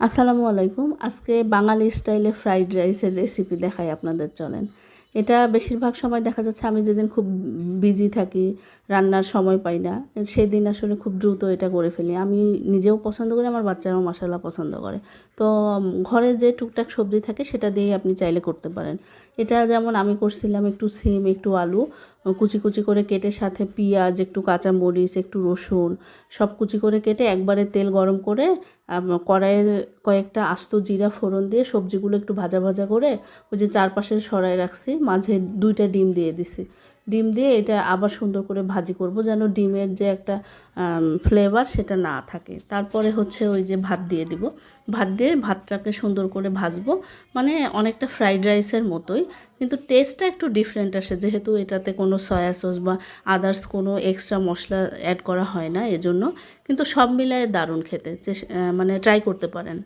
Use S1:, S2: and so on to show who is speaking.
S1: আসসালামু আলাইকুম। আজকে বাঙালি স্টাইলে ফ্রাইড রাইসের রেসিপি দেখাই আপনাদের চলেন। এটা বেশিরভাগ সময় দেখা যাচ্ছে আমি যেদিন খুব বিজি থাকি, রান্নার সময় পাই না, সেদিন আসলে খুব দ্রুত এটা করে ফেলি। আমি নিজেও পছন্দ করি, আমার বাচ্চারাও মশলা পছন্দ করে। তো ঘরে যে টুকটাক সবজি থাকে, সেটা দিয়েই আপনি চাইলে করতে পারেন। এটা যেমন আমি করছিলাম একটু সেম, একটু আলু কুচি কুচি করে কেটে সাথে পেঁয়াজ, একটু কাঁচা মরিচ একটু রসুন, সব কুচি করে কেটে একবারে তেল গরম করে কড়াইয়ে কয়েকটা আস্ত জিরা ফোড়ন দিয়ে সবজিগুলো একটু ভাজা ভাজা করে ওই যে চারপাশে সরাই রাখছি, মাঝে দুইটা ডিম দিয়ে দিছি। ডিম দিয়ে এটা আবার সুন্দর করে ভাজি করব যেন ডিমের যে একটা ফ্লেভার সেটা না থাকে। তারপরে হচ্ছে ওই যে ভাত দিয়ে দিব। ভাত দিয়ে ভাতটাকে সুন্দর করে ভাজবো। মানে অনেকটা ফ্রাইড রাইসের মতোই। কিন্তু টেস্টটা একটু ডিফারেন্ট আসে। যেহেতু এটাতে কোনো সয়া সস বা আদার্স কোনো এক্সট্রা মশলা অ্যাড করা হয় না এজন্য। কিন্তু সব মিলায় দারুণ খেতে। মানে ট্রাই করতে পারেন।